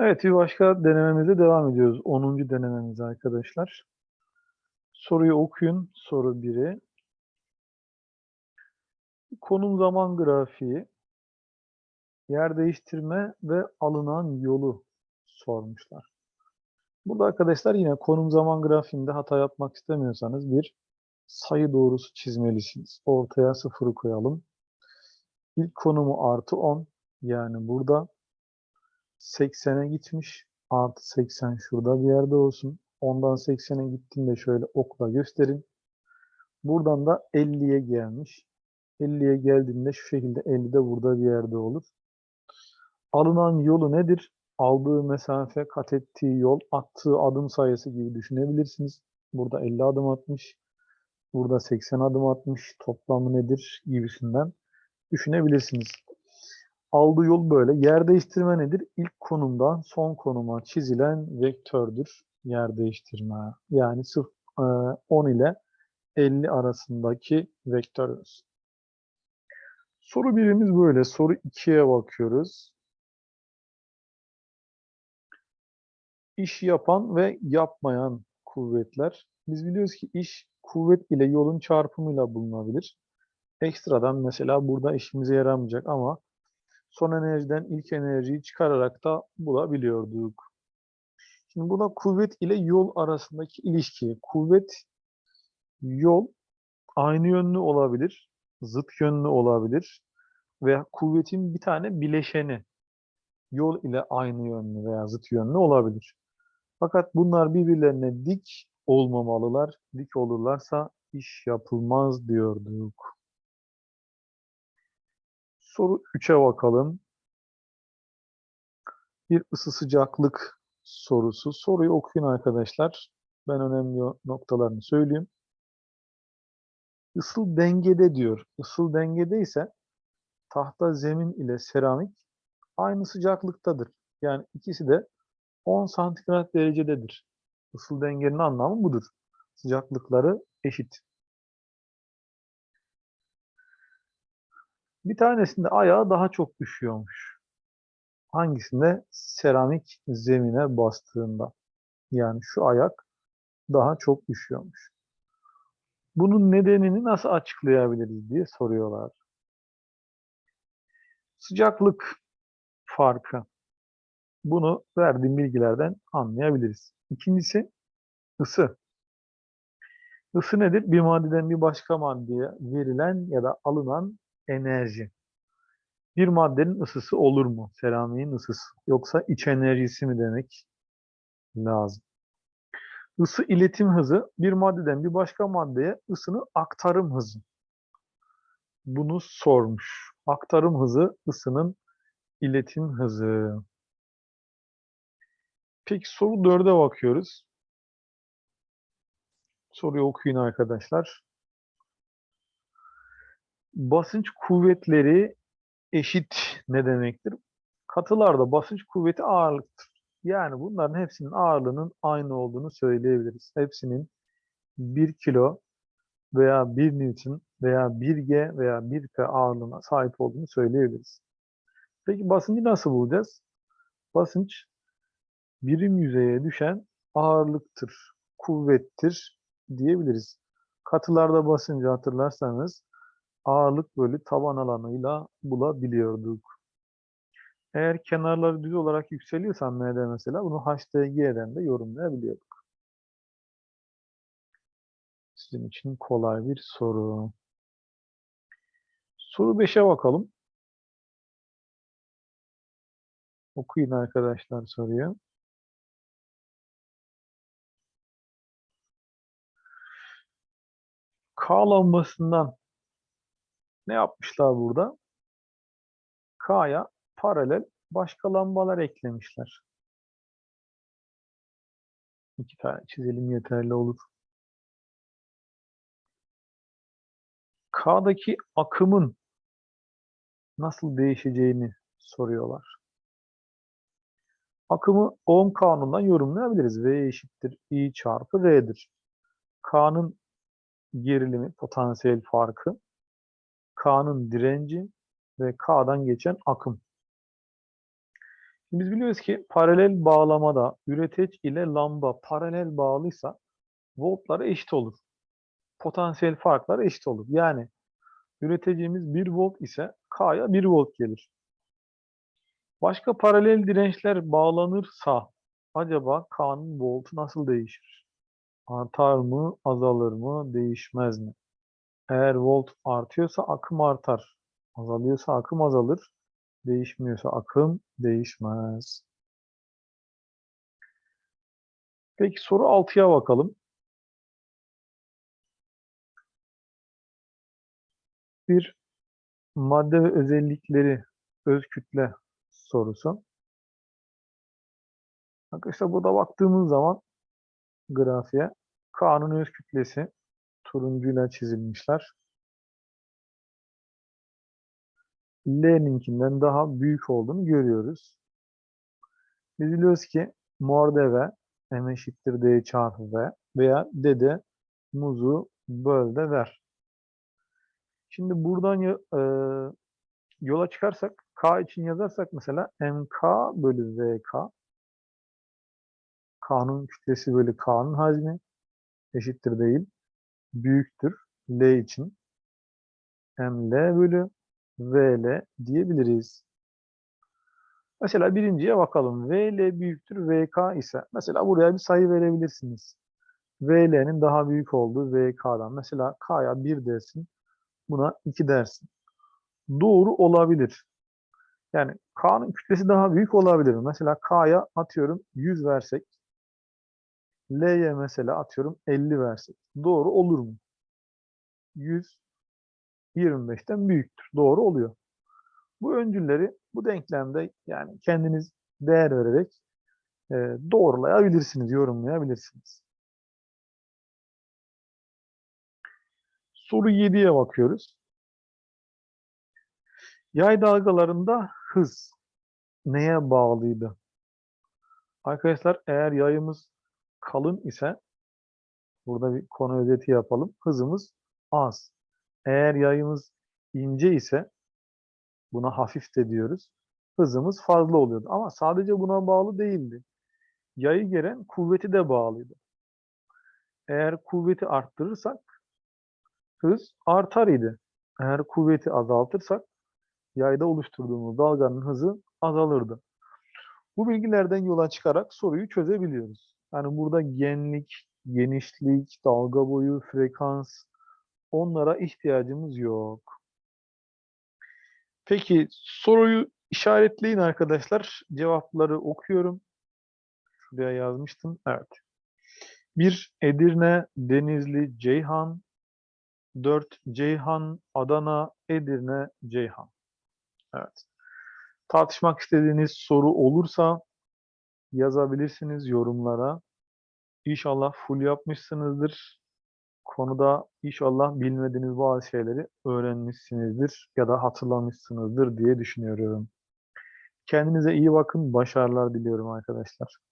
Evet, bir başka denememize devam ediyoruz. 10. denememiz arkadaşlar. Soruyu okuyun. Soru 1'i. Konum zaman grafiği, yer değiştirme ve alınan yolu sormuşlar. Burada arkadaşlar yine konum zaman grafiğinde hata yapmak istemiyorsanız bir sayı doğrusu çizmelisiniz. Ortaya sıfırı koyalım. İlk konumu artı 10 yani burada 80'e gitmiş. Artı 80 şurada bir yerde olsun. Ondan 80'e gittiğinde şöyle okla gösterin. Buradan da 50'ye gelmiş. 50'ye geldiğinde şu şekilde 50 de burada bir yerde olur. Alınan yolu nedir? Aldığı mesafe, kat ettiği yol, attığı adım sayısı gibi düşünebilirsiniz. Burada 50 adım atmış. Burada 80 adım atmış. Toplamı nedir gibisinden düşünebilirsiniz. Aldığı yol böyle. Yer değiştirme nedir? İlk konumdan son konuma çizilen vektördür. Yer değiştirme. Yani sırf e, 10 ile 50 arasındaki vektördür. Soru birimiz böyle. Soru 2'ye bakıyoruz. İş yapan ve yapmayan kuvvetler. Biz biliyoruz ki iş kuvvet ile yolun çarpımıyla bulunabilir. Ekstradan mesela burada işimize yaramayacak ama son enerjiden ilk enerjiyi çıkararak da bulabiliyorduk. Şimdi buna kuvvet ile yol arasındaki ilişki. Kuvvet, yol aynı yönlü olabilir, zıt yönlü olabilir veya kuvvetin bir tane bileşeni yol ile aynı yönlü veya zıt yönlü olabilir. Fakat bunlar birbirlerine dik olmamalılar. Dik olurlarsa iş yapılmaz diyorduk. Soru 3'e bakalım. Bir ısı sıcaklık sorusu. Soruyu okuyun arkadaşlar. Ben önemli noktalarını söyleyeyim. Isıl dengede diyor. Isıl dengede ise tahta zemin ile seramik aynı sıcaklıktadır. Yani ikisi de 10 santigrat derecededir. Isıl dengenin anlamı budur. Sıcaklıkları eşit. Bir tanesinde ayağı daha çok üşüyormuş. Hangisinde? Seramik zemine bastığında. Yani şu ayak daha çok üşüyormuş. Bunun nedenini nasıl açıklayabiliriz diye soruyorlar. Sıcaklık farkı. Bunu verdiğim bilgilerden anlayabiliriz. İkincisi ısı. Isı nedir? Bir maddeden bir başka maddeye verilen ya da alınan enerji. Bir maddenin ısısı olur mu? Seramiğin ısısı. Yoksa iç enerjisi mi demek lazım? Isı iletim hızı bir maddeden bir başka maddeye ısını aktarım hızı. Bunu sormuş. Aktarım hızı ısının iletim hızı. Peki soru 4'e bakıyoruz. Soruyu okuyun arkadaşlar. Basınç kuvvetleri eşit ne demektir? Katılarda basınç kuvveti ağırlıktır. Yani bunların hepsinin ağırlığının aynı olduğunu söyleyebiliriz. Hepsinin 1 kilo veya 1 Newton veya 1 G veya 1 P ağırlığına sahip olduğunu söyleyebiliriz. Peki basıncı nasıl bulacağız? Basınç birim yüzeye düşen ağırlıktır, kuvvettir diyebiliriz. Katılarda basıncı hatırlarsanız ağırlık bölü taban alanıyla bulabiliyorduk. Eğer kenarları düz olarak yükseliyorsa M'de mesela bunu HDG'den de yorumlayabiliyorduk. Sizin için kolay bir soru. Soru 5'e bakalım. Okuyun arkadaşlar soruyu. K lambasından ne yapmışlar burada? K'ya paralel başka lambalar eklemişler. İki tane çizelim yeterli olur. K'daki akımın nasıl değişeceğini soruyorlar. Akımı Ohm kanunundan yorumlayabiliriz. V eşittir I çarpı R'dir. K'nın gerilimi, potansiyel farkı, K'nın direnci ve K'dan geçen akım. Şimdi biz biliyoruz ki paralel bağlamada üreteç ile lamba paralel bağlıysa voltları eşit olur. Potansiyel farkları eşit olur. Yani üreteceğimiz 1 volt ise K'ya 1 volt gelir. Başka paralel dirençler bağlanırsa acaba K'nın voltu nasıl değişir? Artar mı, azalır mı, değişmez mi? Eğer volt artıyorsa akım artar. Azalıyorsa akım azalır. Değişmiyorsa akım değişmez. Peki soru 6'ya bakalım. Bir madde ve özellikleri öz kütle sorusu. Arkadaşlar burada baktığımız zaman grafiğe K'nın öz kütlesi turuncuyla çizilmişler. L'ninkinden daha büyük olduğunu görüyoruz. Biz biliyoruz ki mor deve m eşittir d çarpı v veya dede muzu böl de ver. Şimdi buradan e, yola çıkarsak k için yazarsak mesela mk bölü vk k'nın kütlesi bölü k'nın hacmi eşittir değil büyüktür L için ml bölü vl diyebiliriz. Mesela birinciye bakalım. vl büyüktür vk ise mesela buraya bir sayı verebilirsiniz. vl'nin daha büyük olduğu vk'dan. Mesela k'ya 1 dersin. Buna 2 dersin. Doğru olabilir. Yani k'nın kütlesi daha büyük olabilir. Mesela k'ya atıyorum 100 versek L'ye mesela atıyorum 50 versek. Doğru olur mu? 100 25'ten büyüktür. Doğru oluyor. Bu öncülleri bu denklemde yani kendiniz değer vererek e, doğrulayabilirsiniz, yorumlayabilirsiniz. Soru 7'ye bakıyoruz. Yay dalgalarında hız neye bağlıydı? Arkadaşlar eğer yayımız kalın ise burada bir konu özeti yapalım. Hızımız az. Eğer yayımız ince ise buna hafif de diyoruz. Hızımız fazla oluyordu. Ama sadece buna bağlı değildi. Yayı gelen kuvveti de bağlıydı. Eğer kuvveti arttırırsak hız artar idi. Eğer kuvveti azaltırsak yayda oluşturduğumuz dalganın hızı azalırdı. Bu bilgilerden yola çıkarak soruyu çözebiliyoruz. Yani burada genlik, genişlik, dalga boyu, frekans onlara ihtiyacımız yok. Peki soruyu işaretleyin arkadaşlar. Cevapları okuyorum. Şuraya yazmıştım. Evet. 1. Edirne, Denizli, Ceyhan. 4. Ceyhan, Adana, Edirne, Ceyhan. Evet. Tartışmak istediğiniz soru olursa yazabilirsiniz yorumlara. İnşallah full yapmışsınızdır. Konuda inşallah bilmediğiniz bazı şeyleri öğrenmişsinizdir ya da hatırlamışsınızdır diye düşünüyorum. Kendinize iyi bakın. Başarılar diliyorum arkadaşlar.